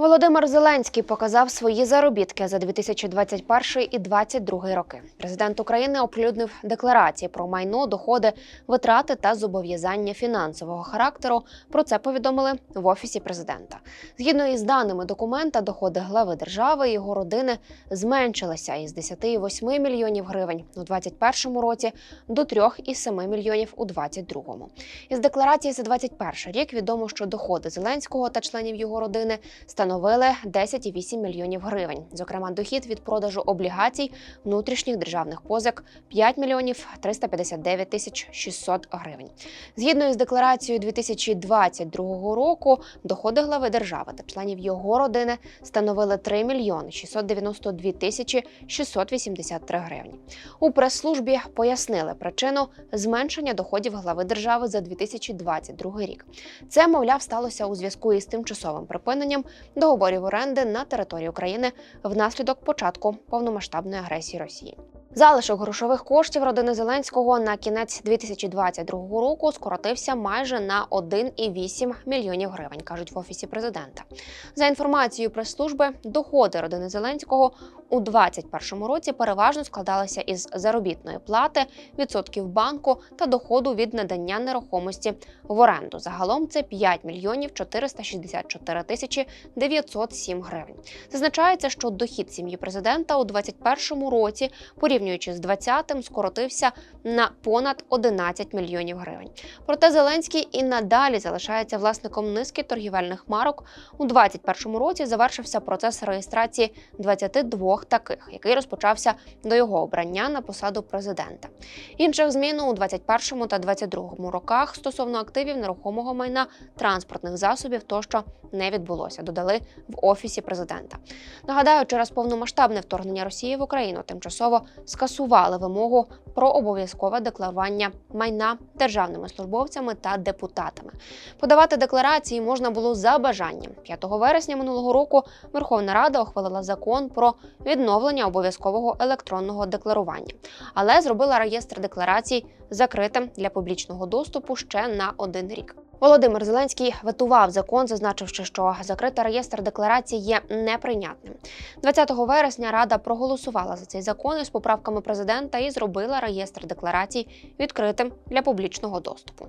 Володимир Зеленський показав свої заробітки за 2021 і 2022 роки. Президент України оприлюднив декларації про майно, доходи, витрати та зобов'язання фінансового характеру. Про це повідомили в офісі президента. Згідно із даними документа, доходи глави держави і його родини зменшилися із 10,8 мільйонів гривень у 2021 році до 3,7 мільйонів у 2022. Із декларації за 2021 рік відомо, що доходи Зеленського та членів його родини становили 10,8 мільйонів гривень. Зокрема, дохід від продажу облігацій внутрішніх державних позик 5 мільйонів 359 тисяч 600 гривень. Згідно із декларацією 2022 року, доходи глави держави та членів його родини становили 3 мільйони 692 тисячі 683 гривні. У прес-службі пояснили причину зменшення доходів глави держави за 2022 рік. Це, мовляв, сталося у зв'язку із тимчасовим припиненням договорів оренди на території України внаслідок початку повномасштабної агресії Росії. Залишок грошових коштів родини Зеленського на кінець 2022 року скоротився майже на 1,8 мільйонів гривень, кажуть в офісі президента. За інформацією прес-служби, доходи родини Зеленського у 2021 році переважно складалися із заробітної плати, відсотків банку та доходу від надання нерухомості в оренду. Загалом це 5 мільйонів 464 тисячі 907 гривень. Зазначається, що дохід сім'ї президента у 2021 році, порівнюючи з 2020, скоротився на понад 11 мільйонів гривень. Проте Зеленський і надалі залишається власником низки торгівельних марок. У 2021 році завершився процес реєстрації 22 таких, який розпочався до його обрання на посаду президента. Інших змін у 2021 та 2022 роках стосовно активів нерухомого майна, транспортних засобів тощо не відбулося. Додали в офісі президента. Нагадаю, через повномасштабне вторгнення Росії в Україну тимчасово скасували вимогу про обов'язкове декларування майна державними службовцями та депутатами. Подавати декларації можна було за бажанням. 5 вересня минулого року Верховна Рада ухвалила закон про відновлення обов'язкового електронного декларування, але зробила реєстр декларацій закритим для публічного доступу ще на один рік. Володимир Зеленський ветував закон, зазначивши, що закритий реєстр декларацій є неприйнятним. 20 вересня Рада проголосувала за цей закон із поправками президента і зробила реєстр декларацій відкритим для публічного доступу.